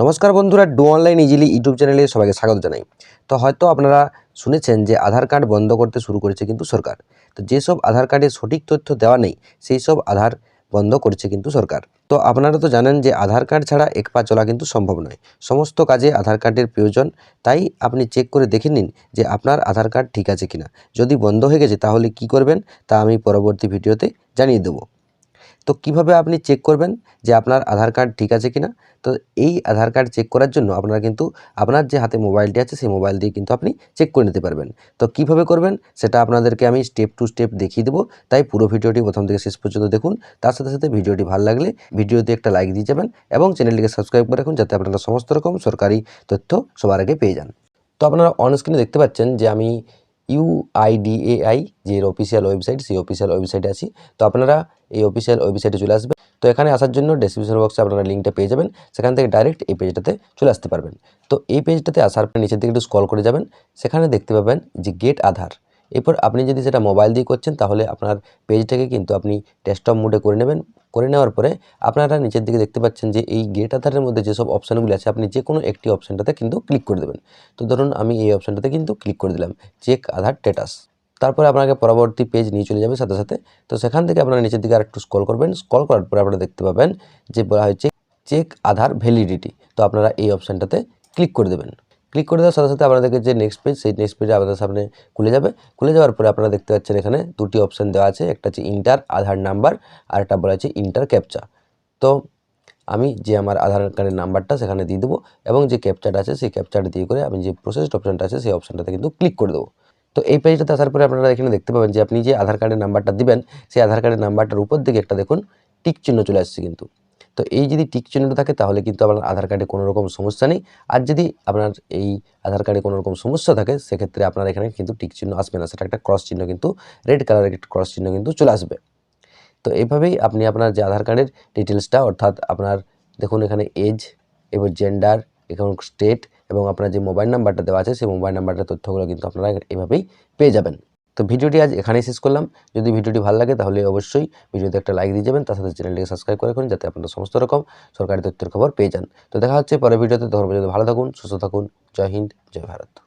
নমস্কার বন্ধুরা, do online easily YouTube চ্যানেলে সবাইকে স্বাগত জানাই। তো হয়তো আপনারা শুনেছেন যে আধার কার্ড বন্ধ করতে শুরু করেছে কিন্তু সরকার। তো যেসব আধার কার্ডে সঠিক তথ্য দেওয়া নেই সেই সব আধার বন্ধ করেছে কিন্তু সরকার। তো আপনারা তো জানেন যে আধার কার্ড ছাড়া এক পা চলা কিন্তু সম্ভব নয়। সমস্ত কাজে আধার কার্ডের প্রয়োজন, তাই আপনি চেক করে দেখে নিন যে আপনার আধার কার্ড ঠিক আছে কিনা। যদি বন্ধ হয়ে গেছে তাহলে কি করবেন তা আমি পরবর্তী ভিডিওতে জানিয়ে দেবো। তো কীভাবে আপনি চেক করবেন যে আপনার আধার কার্ড ঠিক আছে কিনা? তো এই আধার কার্ড চেক করার জন্য আপনারা কিন্তু আপনার যে হাতে মোবাইলটি আছে, সেই মোবাইল দিয়ে কিন্তু আপনি চেক করে নিতে পারবেন। তো কীভাবে করবেন সেটা আপনাদেরকে আমি স্টেপ টু স্টেপ দেখিয়ে দেবো। তাই পুরো ভিডিওটি প্রথম থেকে শেষ পর্যন্ত দেখুন। তার সাথে সাথে ভিডিওটি ভালো লাগলে ভিডিওতে একটা লাইক দিয়ে যাবেন এবং চ্যানেলটিকে সাবস্ক্রাইব করে রাখুন যাতে আপনারা সমস্ত রকম সরকারি তথ্য সবার আগে পেয়ে যান। তো আপনারা অন স্ক্রিনে দেখতে পাচ্ছেন যে আমি ইউআইডিএআই যে অফিসিয়াল ওয়েবসাইট সেই অফিসিয়াল ওয়েবসাইটে আছি। তো আপনারা এই অফিসিয়াল ওয়েবসাইটে চলে আসবেন। তো এখানে আসার জন্য ডেসক্রিপশন বক্সে আপনারা লিঙ্কটা পেয়ে যাবেন। সেখান থেকে ডাইরেক্ট এই পেজটাতে চলে আসতে পারবেন। তো এই পেজটাতে আসার পর নিচের দিকে একটু স্কল করে যাবেন। সেখানে দেখতে পাবেন যে গেট আধার। এরপর আপনি যদি সেটা মোবাইল দিয়ে করছেন, তাহলে আপনার পেজটাকে কিন্তু আপনি ডেস্কটপ মোডে করে নেবেন। করে নেওয়ার পরে আপনারা নিচের দিকে দেখতে পাচ্ছেন যে এই গেট আধারের মধ্যে যেসব অপশানগুলি আছে, আপনি যে কোনো একটি অপশানটাতে কিন্তু ক্লিক করে দেবেন। তো ধরুন আমি এই অপশানটাতে কিন্তু ক্লিক করে দিলাম চেক আধার স্ট্যাটাস তারপরে আপনাকে পরবর্তী পেজ নিয়ে চলে যাবে সাথে সাথে। তো সেখান থেকে আপনারা নিচের দিকে আরেকটু স্ক্রল করবেন। স্ক্রল করার পরে আপনারা দেখতে পাবেন যে বলা হয়েছে চেক আধার ভ্যালিডিটি তো আপনারা এই অপশানটাতে ক্লিক করে দেবেন। ক্লিক করে দেওয়ার সাথে সাথে আপনাদেরকে যে নেক্সট পেজ সেই নেক্সট পেজে আপনাদের সামনে খুলে যাবে। খুলে যাওয়ার পরে আপনারা দেখতে পাচ্ছেন এখানে দুটি অপশান দেওয়া আছে। একটা হচ্ছে ইন্টার আধার নাম্বার আর একটা বলা আছে ইন্টার ক্যাপচা তো আমি যে আমার আধার কার্ডের নাম্বারটা সেখানে দিয়ে দেবো এবং যে ক্যাপচারটা আছে, সেই ক্যাপচারটা দিয়ে করে আমি যে প্রসেসড অপশানটা আছে, সেই অপশানটাতে কিন্তু ক্লিক করে দেবো। তো এই পেজটাতে আসার পরে আপনারা এখানে দেখতে পাবেন যে আপনি যে আধার কার্ডের নাম্বারটা দিবেন, সেই আধার কার্ডের নাম্বারটার উপর দিকে একটা দেখুন টিক চিহ্ন চলে আসছে কিন্তু। তো এই যদি টিক চিহ্নটা থাকে, তাহলে কিন্তু আপনার আধার কার্ডে কোনো রকম সমস্যা নেই। আর যদি আপনার এই আধার কার্ডে কোনো রকম সমস্যা থাকে, সেক্ষেত্রে আপনার এখানে কিন্তু টিক চিহ্ন আসবে না। সেটা একটা ক্রস চিহ্ন কিন্তু রেড কালারের একটা ক্রস চিহ্ন কিন্তু চলে আসবে। তো এইভাবেই আপনি আপনার যে আধার কার্ডের ডিটেলসটা অর্থাৎ আপনার দেখুন এখানে এজ এবার জেন্ডার এখানে স্টেট এবং আপনার যে মোবাইল নাম্বারটা দেওয়া আছে, সেই মোবাইল নাম্বারটার তথ্যগুলো কিন্তু আপনারা এভাবেই পেয়ে যাবেন। তো ভিডিওটি আজ এখানেই শেষ করলাম। যদি ভিডিওটি ভালো লাগে তাহলে অবশ্যই ভিডিওতে একটা লাইক দিয়ে যাবেন, তার সাথে চ্যানেলটিকে সাবস্ক্রাইব করে রাখুন যাতে আপনারা সমস্ত রকম সরকারি তথ্যের খবর পেয়ে যান। তো দেখা হচ্ছে পরে ভিডিওতে ধর্ম যদি ভালো থাকুন, সুস্থ থাকুন, জয় হিন্দ, জয় ভারত।